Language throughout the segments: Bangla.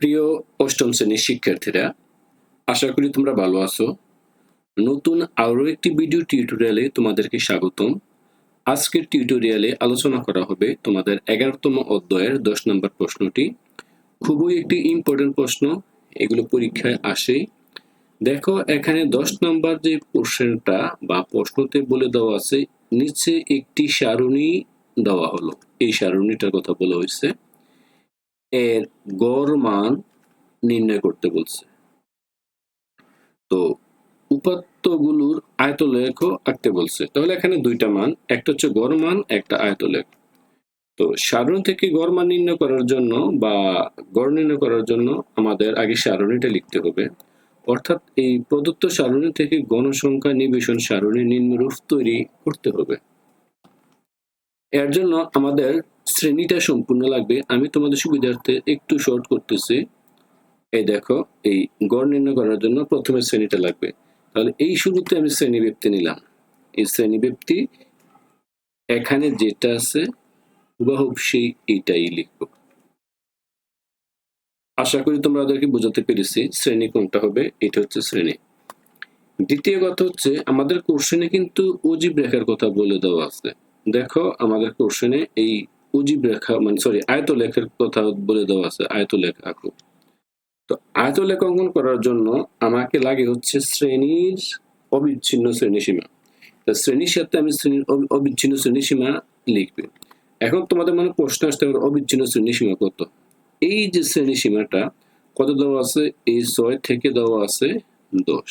প্রিয় অষ্টম শ্রেণির শিক্ষার্থীরা, আশা করি তোমরা ভালো আছো। নতুন আরও একটি ভিডিও টিউটোরিয়ালে তোমাদেরকে স্বাগতম। আজকের টিউটোরিয়ালে আলোচনা করা হবে তোমাদের এগারোতম অধ্যায়ের দশ নম্বর প্রশ্নটি। খুবই একটি ইম্পর্টেন্ট প্রশ্ন, এগুলো পরীক্ষায় আসে দেখো, এখানে দশ নম্বর যে প্রশ্নটা বা প্রশ্নতে বলে দেওয়া আছে, নিচে একটি সারণী দেওয়া হলো। এই সারণীটার কথা বলা হয়েছে। এর গড় মান নির্ণয় করতে বলছে। তো উপাত্তগুলোর আয়তলেখ আঁকতে বলছে। তাহলে এখানে দুইটা মান, একটা হচ্ছে গড় মান, একটা আয়তলেখ। তো সারণী থেকে গড় মান নির্ণয় করার জন্য বা গড় নির্ণয় করার জন্য আমাদের আগে সারণীটা লিখতে হবে। অর্থাৎ এই প্রদত্ত সারণী থেকে গণসংখ্যা নিবেশন সারণী নিম্নরূপ তৈরি করতে হবে। এর জন্য আমাদের শ্রেণীটা সম্পূর্ণ লাগবে। আমি তোমাদের সুবিধার্থে একটু শর্ট করতেছি। এই দেখো, এই গড় নির্ণয় করার জন্য প্রথমে শ্রেণীটা লাগবে। তাহলে এই শুরুতে আমি শ্রেণি ব্যক্তি নিলাম। এই শ্রেণি ব্যক্তি এখানে যেটা আছে হুবাহুব সেই এইটাই লিখব। আশা করি তোমরা ওদেরকে বোঝাতে পেরেছি শ্রেণি কোনটা হবে, এটা হচ্ছে শ্রেণি। দ্বিতীয় কথা হচ্ছে, আমাদের কোশ্চেনে কিন্তু অজীব রেখার কথা বলে দেওয়া আছে। দেখো, আমাদের কোশ্চেনে এই অজীব রেখা মানে সরি আয়ত লেখার কথা বলে দেওয়া আছে আয়ত লেখা আঁকো। তো আয়ত লেখা অঙ্কন করার জন্য আমাকে লাগে হচ্ছে শ্রেণির অবিচ্ছিন্ন শ্রেণি সীমা তো শ্রেণির সাথে আমি শ্রেণির অবিচ্ছিন্ন শ্রেণি সীমা লিখবে। এখন তোমাদের মনে প্রশ্ন আসতে পারে, অবিচ্ছিন্ন শ্রেণি সীমা কত? এই যে শ্রেণি সীমাটা কত দেওয়া আছে? এই ছয় থেকে দেওয়া আছে দশ।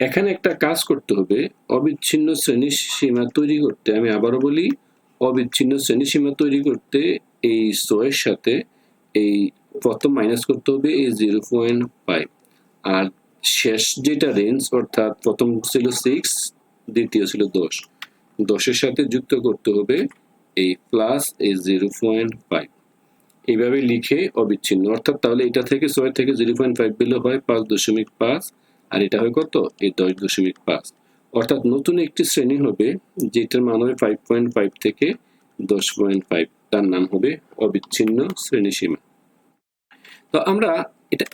এখানে একটা কাজ করতে হবে, অবিচ্ছিন্ন শ্রেণি সীমা তৈরি করতে। আমি আবারও বলি অবিচ্ছিন্ন শ্রেণি সীমা তৈরি করতে এই ছয়ের সাথে এই প্রথম মাইনাস করতে হবে এই জিরো পয়েন্ট ফাইভ আর শেষ যেটা রেঞ্জ অর্থাৎ প্রথম ছিল সিক্স দ্বিতীয় ছিল দশ। দশের সাথে যুক্ত করতে হবে এই প্লাস এই জিরো পয়েন্ট ফাইভ এইভাবে লিখে অবিচ্ছিন্ন, অর্থাৎ তাহলে এটা থেকে ছয় থেকে জিরো পয়েন্ট ফাইভ পেলে হয় পাঁচ দশমিক পাঁচ, আর এটা হয় কত? এই দশ দশমিক পাঁচ। অর্থাৎ নতুন একটি শ্রেণি হবে, যেটার মান হবে ফাইভ পয়েন্ট ফাইভ থেকে দশ পয়েন্ট ফাইভ তার নাম হবে অবিচ্ছিন্ন শ্রেণি সীমা। তো আমরা এটা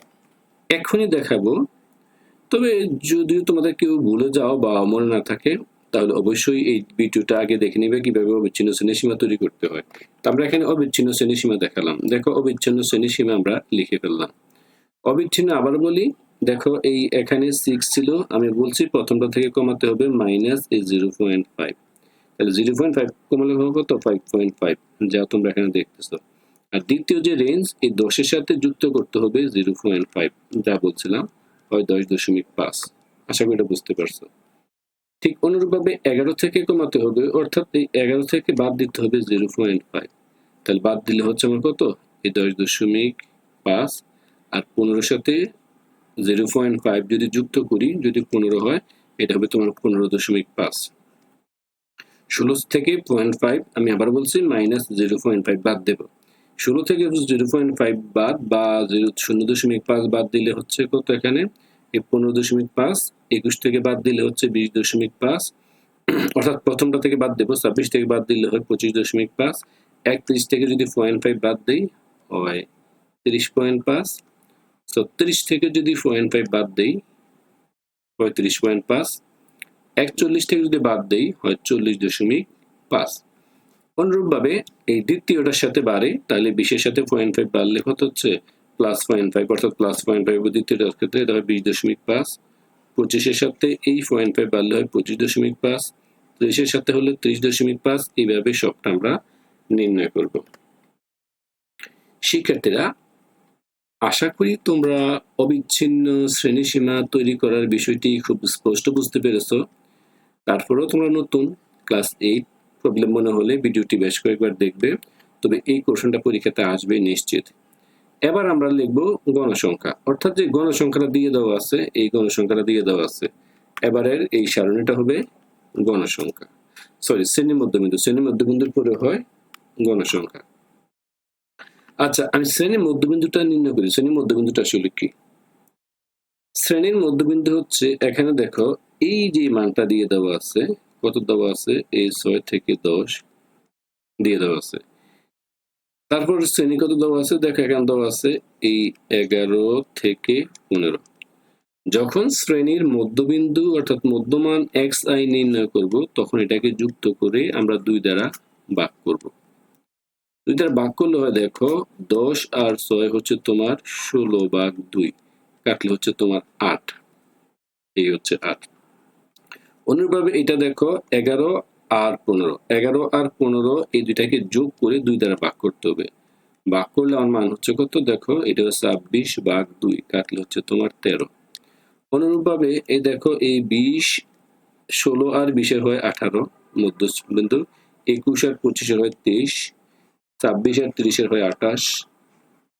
এখনই দেখাবো। তবে যদিও তোমাদের কেউ ভুলে যাও বা মনে না থাকে, তাহলে অবশ্যই এই ভিডিওটা আগে দেখে নিবে কীভাবে অবিচ্ছিন্ন শ্রেণি সীমা তৈরি করতে হয়। তো আমরা এখানে অবিচ্ছিন্ন শ্রেণি সীমা দেখালাম। দেখো, অবিচ্ছিন্ন শ্রেণি সীমা আমরা লিখে ফেললাম। অবিচ্ছিন্ন আবার বলি দেখো, এই এখানে সিক্স ছিল। আমি বলছি প্রথমটা থেকে কমাতে হবে মাইনাস এই জিরো পয়েন্ট ফাইভ তাহলে জিরো পয়েন্ট ফাইভ কমালে হবে কত? ফাইভ পয়েন্ট ফাইভ যা তোমরা এখানে দেখতেছো। আর দ্বিতীয় যে রেঞ্জ এই দশের সাথে যুক্ত করতে হবে জিরো পয়েন্ট ফাইভ যা বলছিলাম, হয় দশ দশমিক পাঁচ। আশা করি এটা বুঝতে পারছ। ঠিক অনুরূপভাবে এগারো থেকে কমাতে হবে, অর্থাৎ এই এগারো থেকে বাদ দিতে হবে জিরো পয়েন্ট ফাইভ তাহলে বাদ দিলে হচ্ছে আমার কত? এই দশ দশমিক পাঁচ। আর পনেরোর সাথে জিরো পয়েন্ট ফাইভ যদি যুক্ত করি, যদি পনেরো হয়, এটা হবে তোমার পনেরো দশমিক পাঁচ। ষোলো থেকে পয়েন্ট ফাইভ, আমি আবার বলছি, মাইনাস জিরো পয়েন্ট ফাইভ বাদ দেব। ষোলো থেকে জিরো পয়েন্ট ফাইভ বাদ বা জিরো শূন্য দশমিক পাঁচ বাদ দিলে হচ্ছে কত এখানে? পনেরো দশমিক পাঁচ, একুশ থেকে বাদ দিলে হচ্ছে বিশ দশমিক পাঁচ। অর্থাৎ প্রথমটা থেকে বাদ দেবো, ছাব্বিশ থেকে বাদ দিলে হয় পঁচিশ দশমিক পাঁচ। একত্রিশ থেকে যদি পয়েন্ট ফাইভ বাদ দিই, হয় তিরিশ পয়েন্ট পাঁচ। ছত্রিশ থেকে যদি পয়েন্ট ফাইভ বাদ দেই, পঁয়ত্রিশ পয়েন্ট পাঁচ, একচল্লিশ থেকে যদি বাদ দেই, হয় চল্লিশ দশমিক পাঁচ। অনুরূপভাবে এই দ্বিতীয়টার সাথে বাড়ে, তাহলে বিশের সাথে পয়েন্ট ফাইভ বাড়লে কত হচ্ছে? প্লাস পয়েন্ট ফাইভ অর্থাৎ প্লাস পয়েন্ট ফাইভ দ্বিতীয়টার ক্ষেত্রে এটা হয় বিশ দশমিক পাঁচ। পঁচিশের সাথে এই পয়েন্ট ফাইভ বাড়লে হয় পঁচিশ দশমিক পাঁচ। ত্রিশের সাথে হলে ত্রিশ দশমিক পাঁচ, এইভাবে সবটা আমরা নির্ণয় করব। শিক্ষার্থীরা আশা করি তোমরা অবিচ্ছিন্ন শ্রেণীসীমা তৈরি করার বিষয়টি খুব স্পষ্ট বুঝতে পেরেছ। তারপরেও তোমরা নতুন ক্লাস এইট প্রবলেম মনে হলে ভিডিওটি বেশ কয়েকবার দেখবে, তবে এই কোশ্চেনটা পরীক্ষাতে আসবে নিশ্চিত। এবার আমরা লিখব গণসংখ্যা। অর্থাৎ যে গণসংখ্যাটা দিয়ে দেওয়া আছে, এই গণসংখ্যাটা দিয়ে দেওয়া আছে। এবারের এই সারণীটা হবে গণসংখ্যা। সরি শ্রেণি মধ্যবিন্দু শ্রেণি মধ্যবিন্দুর পরে হয় গণসংখ্যা। আচ্ছা আমি শ্রেণির মধ্যবিন্দুটা নির্ণয় করি। শ্রেণির মধ্যবিন্দুটা আসলে কি? শ্রেণির মধ্যবিন্দু হচ্ছে, এখানে দেখো, এই যে মানটা দিয়ে দেওয়া আছে, কত দেওয়া আছে? এই ছয় থেকে দশ দিয়ে দেওয়া আছে। তারপর শ্রেণি কত দেওয়া আছে? দেখো, এখানে দেওয়া আছে, এই এগারো থেকে পনেরো। যখন শ্রেণির মধ্যবিন্দু অর্থাৎ মধ্যমান এক্স আই নির্ণয় করব, তখন এটাকে যুক্ত করে আমরা দুই দ্বারা ভাগ করব। দুই দ্বারা ভাগ করলে হয় দেখো, দশ আর ছয় হচ্ছে তোমার ষোলো ভাগ দুই। কাটলে হচ্ছে তোমার আট। এই হচ্ছে আট। অনুরূপভাবে এটা দেখো, এগারো আর পনেরো। এগারো আর পনেরো এই দুইটাকে যোগ করে দুই দ্বারা ভাগ করতে হবে। ভাগ করলে আমার মান হচ্ছে কত? দেখো, এটা হচ্ছে ছাব্বিশ ভাগ দুই, কাটলে হচ্ছে তোমার তেরো। অনুরূপভাবে এই দেখো, এই বিশ, ষোলো আর বিশের হয় আঠারো মধ্যবিন্দু একুশ আর পঁচিশের হয় তেইশ ছাব্বিশ আর তিরিশের হয় আঠাশ,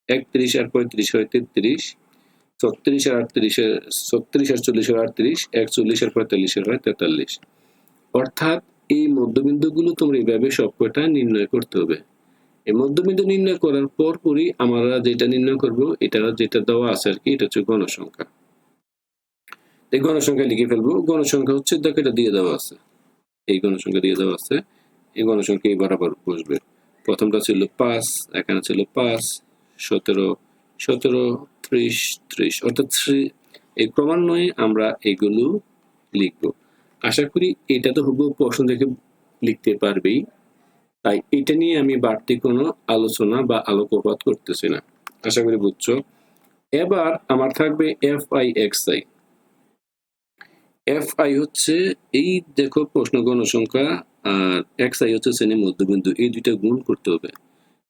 একত্রিশ আর পঁয়ত্রিশ হয় তেত্রিশ, ছত্রিশ আর আটত্রিশের ছত্রিশ আর চল্লিশের আটত্রিশ, একচল্লিশ আর পঁয়তাল্লিশের হয় তেতাল্লিশ। অর্থাৎ এই মধ্যবিন্দুগুলো তোমরা এইভাবে সবকটা নির্ণয় করতে হবে। এই মধ্যবিন্দু নির্ণয় করার পর পরই আমরা যেটা নির্ণয় করব, এটা যেটা দেওয়া আছে আর কি, এটা হচ্ছে গণসংখ্যা। এই গণসংখ্যা লিখে ফেলব। গণসংখ্যা হচ্ছে, দেখো এটা দিয়ে দেওয়া আছে। এই গণসংখ্যা দিয়ে দেওয়া আছে। এই গণসংখ্যা এই বরাবর বসবে। প্রথমটা ছিল পাঁচ, এখানে ছিল পাঁচ, সতেরো সতেরো, ত্রিশ ত্রিশ। অর্থাৎ এই ক্রমান্বয়ে আমরা এগুলো লিখব। আশা করি এটা তো হুবহু প্রশ্ন দেখে লিখতে পারবেই। তাই এটা নিয়ে আমি বাড়তি কোনো আলোচনা বা আলোকপাত করতেছি না। আশা করি বুঝছ। এবার আমার থাকবে F I X I F I হচ্ছে এই দেখো প্রশ্ন গণসংখ্যা আর এক্স আই হচ্ছে শ্রেণির মধ্যবিন্দু। এই দুইটা গুণ করতে হবে।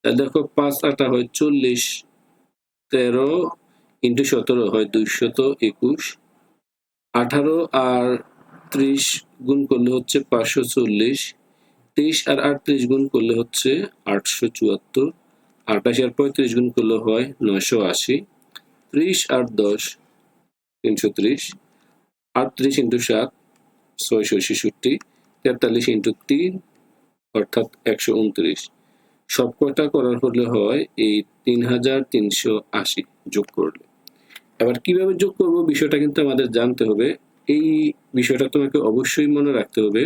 তাহলে দেখো পাঁচ আটা হয় চল্লিশ, তেরো ইন্টু সতেরো হয় দুইশত একুশ। আঠারো আর ত্রিশ গুণ করলে হচ্ছে পাঁচশো চল্লিশ। তেইশ আর আটত্রিশ গুণ করলে হচ্ছে আটশো চুয়াত্তর। আঠাশ আর পঁয়ত্রিশ গুণ করলে হয় নয়শো আশি। ত্রিশ আর দশ তিনশো ত্রিশ। আটত্রিশ ইন্টু সাত, ছয়শো ছেষট্টি। তেতাল্লিশ ইন্টু তিন, অর্থাৎ একশো উনত্রিশ। সব কটা করার হলে হয় এই তিন হাজার তিনশো আশি যোগ করলে। এবার কীভাবে যোগ করব বিষয়টা কিন্তু আমাদের জানতে হবে। এই বিষয়টা তোমাকে অবশ্যই মনে রাখতে হবে।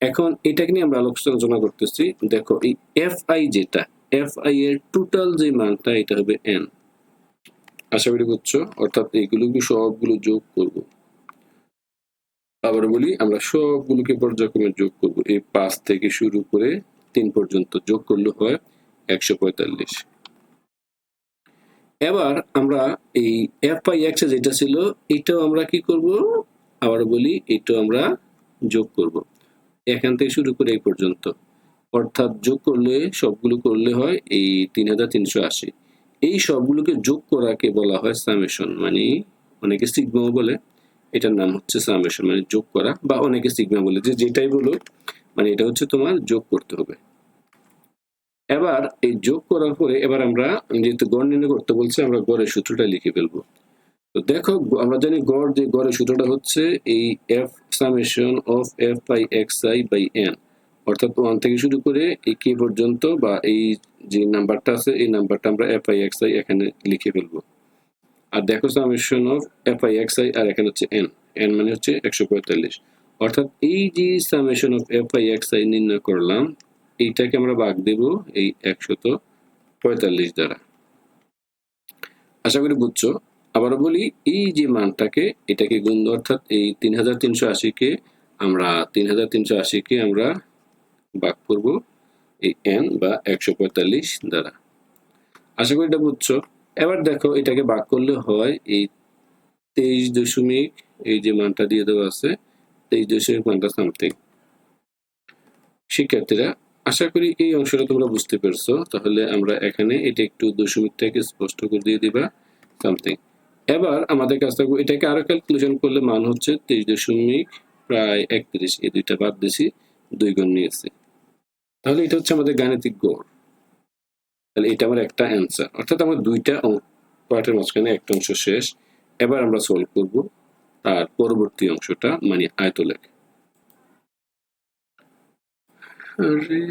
এখন এটাকে নিয়ে আমরা আলোচনা করতেছি। দেখো, এই এফ আই যেটা এফ আই এর টোটাল যে মানটা, এটা হবে এন আশা করি বুঝছ? অর্থাৎ এইগুলোকে সবগুলো যোগ করব? আবার বলি, আমরা সবগুলোকে পর্যায়ক্রমে যোগ করব। এই পাঁচ থেকে শুরু করে তিন পর্যন্ত যোগ করলে হয় একশো পঁয়তাল্লিশ। এবার আমরা এই এফ আই এক্স যেটা ছিল, এটাও আমরা কি করব? আবার বলি, এটাও আমরা যোগ করব। এখান থেকে শুরু করে এই পর্যন্ত। অর্থাৎ যোগ করলে, সবগুলো করলে হয় এই তিন হাজার তিনশো আশি। এই সবগুলোকে যোগ করাকে বলা হয় সামেশন মানে অনেকে সিগমা বলে। এটার নাম হচ্ছে সামেশন মানে যোগ করা বা অনেকে সিগমা বলে যে যেটাই বলো মানে এটা হচ্ছে তোমার যোগ করতে হবে। এবার এই যোগ করার পরে এবার আমরা যেহেতু গড় নির্ণয় করতে বলছে, আমরা গড়ের সূত্রটা লিখে ফেলব। তো দেখো, আমরা জানি গড় যে গড়ের সূত্রটা হচ্ছে এই F summation of F by X I by N অর্থাৎ ওয়ান থেকে শুরু করে এই কে পর্যন্ত বা এই যে নাম্বারটা আছে, এই নাম্বারটা আমরা এফ আই এক্স আই এখানে লিখে ফেলব। আর দেখো summation of F I X I আর এখানে হচ্ছে এন এন মানে হচ্ছে একশো পঁয়তাল্লিশ। অর্থাৎ এই যে summation of F I X I নির্ণয় করলাম, এইটাকে আমরা ভাগ দেব এই একশত পঁয়তাল্লিশ দ্বারা। আশা করি বুঝছ? আবারও বলি, এই যে মানটাকে, এটাকে গুণ, অর্থাৎ এই তিন হাজার তিনশো আশিকে আমরা, তিন হাজার তিনশো আশিকে আমরা ভাগ করব এই এন বা একশো পঁয়তাল্লিশ দ্বারা। আশা করি এটা বুঝছ? এবার দেখো, এটাকে ভাগ করলে হয় এই তেইশ দশমিক, এই যে মানটা দিয়ে দেওয়া আছে, তেইশ দশমিক মানটা সামথিং শিক্ষার্থীরা, আশা করি এই অংশটা তোমরা বুঝতে পেরেছ। তাহলে আমরা এখানে এটা একটু দশমিকটাকে স্পষ্ট করে দিয়ে দিবা সামথিং এবার আমাদের কাছ থেকে এটাকে আরও ক্যালকুলেশন করলে মান হচ্ছে তেইশ দশমিক প্রায় একত্রিশ। এই দুইটা বাদ দিছি, দুই গুণ নিয়েছি। তাহলে এটা হচ্ছে আমাদের গাণিতিক গড়। তাহলে এটা আমার একটা অ্যান্সার অর্থাৎ আমার দুইটা পার্টের মাঝখানে একটা অংশ শেষ। এবার আমরা সলভ করব তার পরবর্তী অংশটা মানে আয়তলেখ। হরে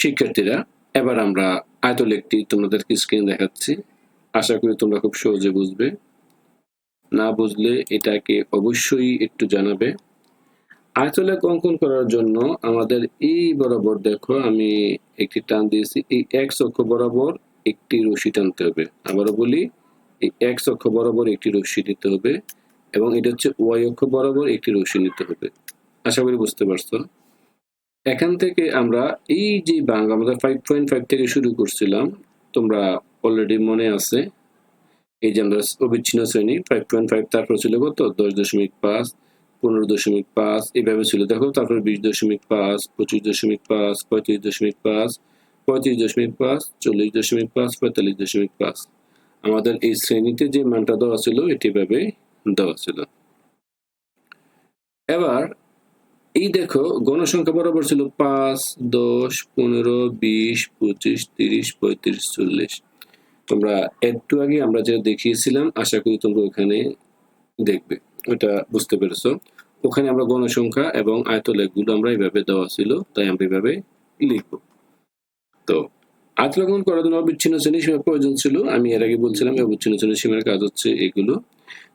শিক্ষার্থীরা, এবার আমরা আয়তলেখটি তোমাদেরকে স্ক্রিন দেখাচ্ছি। আশা করি তোমরা খুব সহজে বুঝবে। না বুঝলে এটাকে অবশ্যই একটু জানাবে। আয়তলেখ অঙ্কন করার জন্য আমাদের এই বরাবর দেখো, আমি একটি টান দিয়েছি, এই এক অক্ষ বরাবর একটি রশি টানতে হবে। আবারও বলি, এই এক্স অক্ষ বরাবর একটি রশি নিতে হবে এবং এটা হচ্ছে ওয়াই অক্ষ বরাবর একটি রশি নিতে হবে। আশা করি বুঝতে পারছ? এখান থেকে আমরা এই যে বাংলা আমাদের ফাইভ পয়েন্ট ফাইভ থেকে শুরু করছিলাম, তোমরা অলরেডি মনে আছে, এই যে আমরা অবিচ্ছিন্ন শ্রেণি ফাইভ পয়েন্ট ফাইভ তারপর ছিল কত? দশ দশমিক পাঁচ, পনেরো দশমিক পাঁচ, এইভাবে ছিল। দেখো, তারপর বিশ দশমিক পাঁচ, পঁচিশ দশমিক পাঁচ, পঁয়ত্রিশ দশমিক পাঁচ, পঁয়ত্রিশ দশমিক পাঁচ, চল্লিশ দশমিক পাঁচ, পঁয়তাল্লিশ দশমিক পাঁচ। আমাদের এই শ্রেণীতে যে মানটা দেওয়া ছিল, এটি ভাবে দেওয়া ছিল। এবার এই দেখো, গণসংখ্যা বরাবর ছিল পাঁচ, দশ, পনেরো, বিশ, পঁচিশ, তিরিশ, পঁয়ত্রিশ, চল্লিশ। তোমরা একটু আগে আমরা যেটা দেখিয়েছিলাম, আশা করি তোমরা ওখানে দেখবে। ওটা বুঝতে পেরেছ। ওখানে আমরা গণসংখ্যা এবং আয়তলেখগুলো আমরা এইভাবে দেওয়া ছিল, তাই আমরা এইভাবে লিখব। তো আয়তলেখন করার জন্য অবিচ্ছিন্ন শ্রেণি সীমার প্রয়োজন ছিল। আমি এর আগে বলছিলাম অবিচ্ছিন্ন শ্রেণি সীমার কাজ হচ্ছে এগুলো।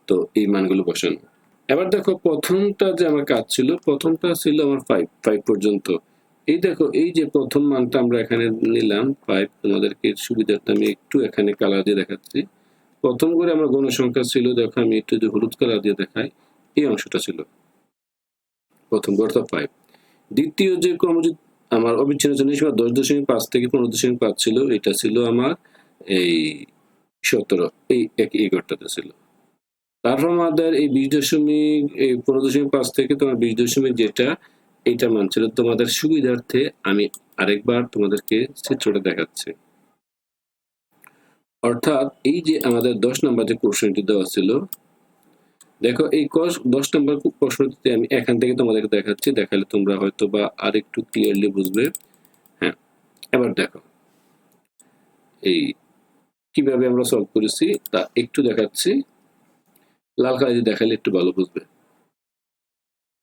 তো, এই মানগুলো বসানো। এবার দেখো প্রথমটা যে আমার কাজ ছিল, প্রথমটা ছিল আমার ফাইভ ফাইভ পর্যন্ত। এই দেখো, এই যে প্রথম মানটা আমরা এখানে নিলাম ফাইভ তোমাদেরকে সুবিধার্থে আমি একটু এখানে কালার দিয়ে দেখাচ্ছি। প্রথম করে আমার গণসংখ্যা ছিল, দেখো আমি একটু যদি হলুদ কালার দিয়ে দেখাই, এই অংশটা ছিল। প্রথম অর্থাৎ ফাইভ দ্বিতীয় যে ক্রমযুক্ত আমার অবিচ্ছিন্ন সীমা দশ দশমিক পাঁচ থেকে পনেরো দশমিক পাঁচ ছিল, এটা ছিল আমার এই সতেরো, এই এক, এই ঘরটাতে ছিল। তারপর আমাদের এই বিশ দশমিক, এই পনেরো দশমিক পাঁচ থেকে তোমার বিশ দশমিক যেটা এইটা মান ছিল তোমাদের সুবিধার্থে আমি আরেকবার তোমাদেরকে চিত্রটা দেখাচ্ছি। অর্থাৎ এই যে আমাদের দশ নম্বর যে কোশ্চেনটি দেওয়া ছিল, দেখো এই দশ নম্বর প্রশ্নটিতে আমি এখান থেকে তোমাদেরকে দেখাচ্ছি, দেখালে তোমরা হয়তো বা আর একটু ক্লিয়ারলি বুঝবে। হ্যাঁ এবার দেখো। এই কীভাবে আমরা সলভ করেছি, তা একটু দেখাচ্ছি। লাল কালার দেখালে একটু ভালো বুঝবে।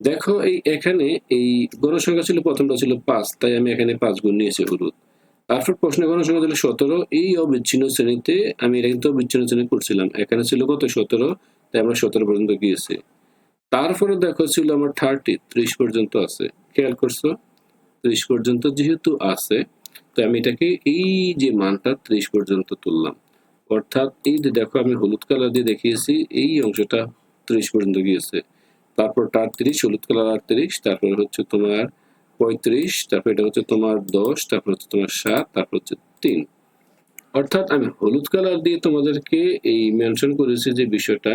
দেখো এই এখানে এই গণসংখ্যা ছিল প্রথমটা ছিল পাঁচ, তাই আমি এখানে পাঁচ গুণ নিয়েছি হলুদ। তারপর প্রশ্নের গণসংখ্যা ছিল সতেরো, এই অবিচ্ছিন্ন শ্রেণীতে আমি এটা কিন্তু অবিচ্ছিন্ন শ্রেণি করছিলাম, এখানে ছিল কত? সতেরো, তাই আমরা সতেরো পর্যন্ত গিয়েছি। তারপরে দেখো ছিল আমার থার্টি ত্রিশ পর্যন্ত আছে। খেয়াল করছ? ত্রিশ পর্যন্ত যেহেতু আছে তো আমি এটাকে এই যে মানটা ত্রিশ পর্যন্ত তুললাম। অর্থাৎ এই যে দেখো আমি হলুদ কালার দিয়ে দেখিয়েছি, এই অংশটা ত্রিশ পর্যন্ত গিয়েছে। তারপর আটত্রিশ হলুদ কালার আটত্রিশ তারপর হচ্ছে তোমার পঁয়ত্রিশ, তারপর এটা হচ্ছে তোমার দশ, তারপর হচ্ছে তোমার সাত, তারপর হচ্ছে তিন। অর্থাৎ আমি হলুদ কালার দিয়ে তোমাদেরকে এই মেনশন করেছি যে বিষয়টা।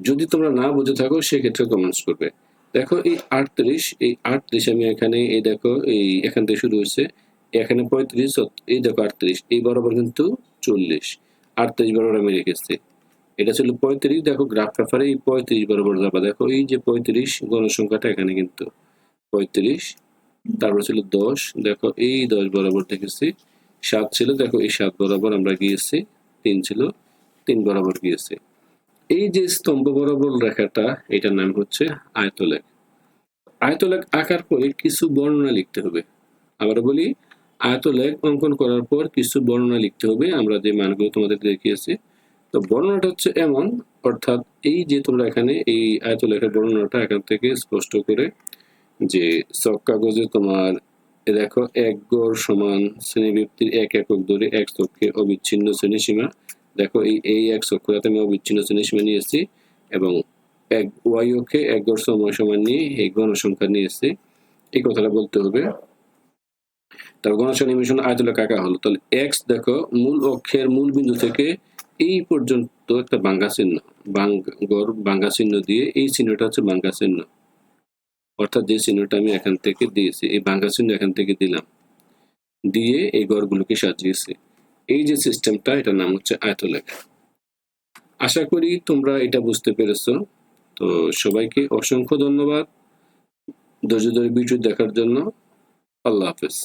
যদি তোমরা না বুঝে থাকো, সেক্ষেত্রে কমেন্টস করবে। দেখো এই আটত্রিশ এই আটত্রিশ আমি এখানে, এই দেখো, এই এখান থেকে শুরু হয়েছে। এখানে পঁয়ত্রিশ এই দেখো আটত্রিশ, এই বরাবর কিন্তু চল্লিশ, আটত্রিশ বরাবর আমি রেখেছি। এটা ছিল পঁয়ত্রিশ, দেখো গ্রাফ পেপারে এই পঁয়ত্রিশ বরাবর যাবা। দেখো এই যে পঁয়ত্রিশ গণসংখ্যাটা এখানে কিন্তু পঁয়ত্রিশ, তারপর ছিল দশ, দেখো এই দশ বরাবর দেখেছি। সাত ছিল, দেখো এই সাত বরাবর আমরা গিয়েছি। তিন ছিল, তিন বরাবর গিয়েছি। এই যে স্তম্ভ বরাবর রেখাটা, এটার নাম হচ্ছে আয়তলেখ। আয়তলেখ আঁকার পরে কিছু বর্ণনা লিখতে হবে। আবার বলি আয়তলেখ অঙ্কন করার পর কিছু বর্ণনা লিখতে হবে, আমরা যে মানগুলো তোমাদের দেখিয়েছি। তো বর্ণনাটা হচ্ছে এমন, অর্থাৎ এই যে তোমরা এখানে এই আয়তলেখের বর্ণনাটা এখান থেকে স্পষ্ট করে যে চক কাগজে তোমার দেখো, এক গড় সমান শ্রেণীবৃত্তির এক একক ধরে এক চক্ষে অবিচ্ছিন্ন শ্রেণি সীমা দেখো, এই এই এক চক্ষরাতে আমি অবিচ্ছিন্ন শ্রেণি সীমা নিয়েছি এবং এক ওয়াই অক্ষে এক গড় সময় সমান নিয়ে এই গণসংখ্যা নিয়েছি। এই কথাটা বলতে হবে। তার গণসংখ্যা নিমিশন আয়তলেখ আঁকা হলো। তাহলে এক্স দেখো, মূল অক্ষের মূল বিন্দু থেকে এই পর্যন্ত একটা বাঙ্গা চিহ্ন বাঙ্গা চিহ্ন দিয়ে এই চিহ্নটা হচ্ছে বাঙ্গা চিহ্ন। অর্থাৎ যে চিহ্নটা আমি এখান থেকে দিয়েছি, এই বাঙ্গা চিহ্ন এখান থেকে দিলাম। দিয়ে এই গড়গুলোকে সাজিয়েছি। এই যে সিস্টেমটা, এটার নাম হচ্ছে আয়তলেখ আশা করি তোমরা এটা বুঝতে পেরেছ। তো সবাইকে অসংখ্য ধন্যবাদ। ধৈর্য ধরে ভিডিও দেখার জন্য আল্লাহ হাফেজ।